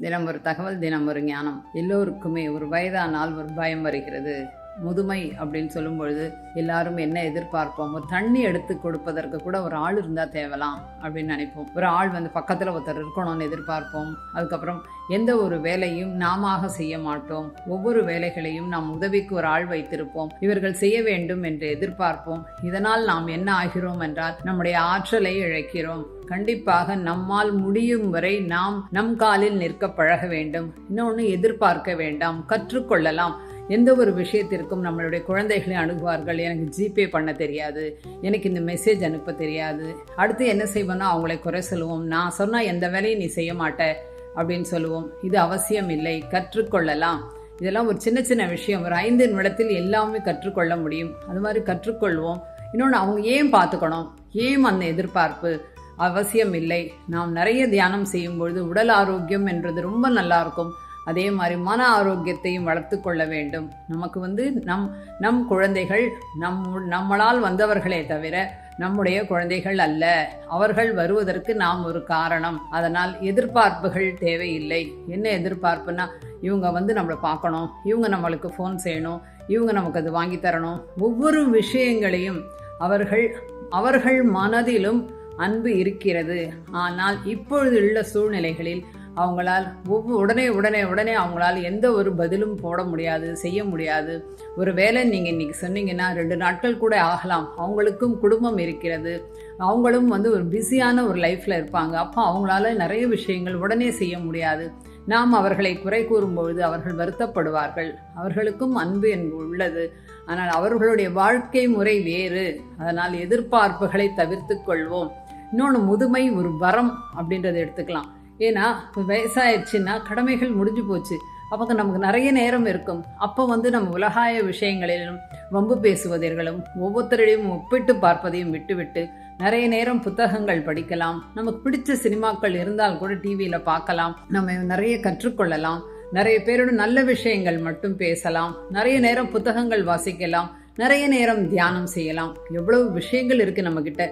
தினம் ஒரு தகவல் தினம் ஒரு ஞானம். எல்லோருக்குமே ஒரு வயதானால் ஒரு பயம் வருகிறது. முதுமை அப்படின்னு சொல்லும் பொழுது எல்லாரும் என்ன எதிர்பார்ப்போம்? ஒரு தண்ணி எடுத்து கொடுப்பதற்கு கூட ஒரு ஆள் இருந்தால் தேவலாம் அப்படின்னு நினைப்போம். ஒரு ஆள் வந்து பக்கத்தில் ஒருத்தர் இருக்கணும்னு எதிர்பார்ப்போம். அதுக்கப்புறம் எந்த ஒரு வேலையும் நாம செய்ய மாட்டோம். ஒவ்வொரு வேலைகளையும் நாம் உதவிக்கு ஒரு ஆள் வைத்திருப்போம். இவர்கள் செய்ய வேண்டும் என்று எதிர்பார்ப்போம். இதனால் நாம் என்ன ஆகிறோம் என்றால் நம்முடைய ஆற்றலை இழைக்கிறோம். கண்டிப்பாக நம்மால் முடியும் வரை நாம் நம் காலில் நிற்க பழக வேண்டும். இன்னொன்று எதிர்பார்க்க வேண்டாம். கற்றுக்கொள்ளலாம். எந்த ஒரு விஷயத்திற்கும் நம்மளுடைய குழந்தைகளை அணுகுவார்கள். எனக்கு ஜிபே பண்ண தெரியாது. எனக்கு இந்த மெசேஜ் அனுப்ப தெரியாது. அடுத்து என்ன செய்வோம்னா அவங்களை குறை சொல்லுவோம். நான் சொன்னால் எந்த வேலையும் நீ செய்ய மாட்ட அப்படின்னு சொல்லுவோம். இது அவசியம் இல்லை. கற்றுக்கொள்ளலாம். இதெல்லாம் ஒரு சின்ன சின்ன விஷயம். ஒரு ஐந்து நிமிடத்தில் எல்லாமே கற்றுக்கொள்ள முடியும். அது மாதிரி கற்றுக்கொள்வோம். இன்னொன்று அவங்க ஏன் பார்த்துக்கணும்? ஏன் அந்த எதிர்பார்ப்பு அவசியம் இல்லை? நாம் நிறைய தியானம் செய்யும்பொழுது உடல் ஆரோக்கியம் என்றது ரொம்ப நல்லாயிருக்கும் இருக்கும். அதே மாதிரி மன ஆரோக்கியத்தையும் வளர்த்து கொள்ள வேண்டும். நமக்கு வந்து நம் நம் குழந்தைகள் நம் நம்மளால் வந்தவர்களே தவிர நம்முடைய குழந்தைகள் அல்ல. அவர்கள் வருவதற்கு நாம் ஒரு காரணம். அதனால் எதிர்பார்ப்புகள் தேவையில்லை. என்ன எதிர்பார்ப்புனா இவங்க வந்து நம்மளை பார்க்கணும். இவங்க நம்மளுக்கு ஃபோன் செய்யணும். இவங்க நமக்கு அது வாங்கி தரணும். ஒவ்வொரு விஷயங்களையும் அவர்கள் அவர்கள் மனதிலும் அன்பு இருக்கிறது. ஆனால் இப்பொழுது உள்ள சூழ்நிலைகளில் அவங்களால் ஒவ்வொரு உடனே உடனே உடனே அவங்களால் எந்த ஒரு பதிலும் போட முடியாது செய்ய முடியாது. ஒரு வேலை நீங்கள் இன்றைக்கி சொன்னீங்கன்னா ரெண்டு நாட்கள் கூட ஆகலாம். அவங்களுக்கும் குடும்பம் இருக்கிறது. அவங்களும் வந்து ஒரு பிஸியான ஒரு லைஃப்பில் இருப்பாங்க. அப்போ அவங்களால நிறைய விஷயங்கள் உடனே செய்ய முடியாது. நாம் அவர்களை குறை கூறும்பொழுது அவர்கள் வருத்தப்படுவார்கள். அவர்களுக்கும் அன்பு என்பது உள்ளது. ஆனால் அவர்களுடைய வாழ்க்கை முறை வேறு. அதனால் எதிர்பார்ப்புகளை தவிர்த்து கொள்வோம். இன்னொன்று முதுமை ஒரு வரம் அப்படின்றத எடுத்துக்கலாம். ஏன்னா இப்போ வயசாயிடுச்சுன்னா கடமைகள் முடிஞ்சு போச்சு. அப்போ நமக்கு நிறைய நேரம் இருக்கும். அப்போ வந்து நம்ம உலகாய விஷயங்களிலும் வம்பு பேசுவதைகளும் ஒவ்வொருத்தரையும் ஒப்பிட்டு பார்ப்பதையும் விட்டுவிட்டு நிறைய நேரம் புத்தகங்கள் படிக்கலாம். நமக்கு பிடிச்ச சினிமாக்கள் இருந்தால் கூட டிவியில் பார்க்கலாம். நம்ம நிறைய கற்றுக்கொள்ளலாம். நிறைய பேரோட நல்ல விஷயங்கள் மட்டும் பேசலாம். நிறைய நேரம் புத்தகங்கள் வாசிக்கலாம். நிறைய நேரம் தியானம் செய்யலாம். எவ்வளவு விஷயங்கள் இருக்கு நம்ம கிட்ட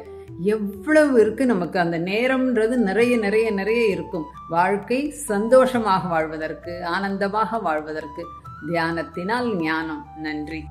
எவ்வளவு இருக்கு நமக்கு அந்த நேரம்ன்றது நிறைய நிறைய நிறைய இருக்கும். வாழ்க்கை சந்தோஷமாக வாழ்வதற்கு ஆனந்தமாக வாழ்வதற்கு. தியானத்தினால் ஞானம். நன்றி.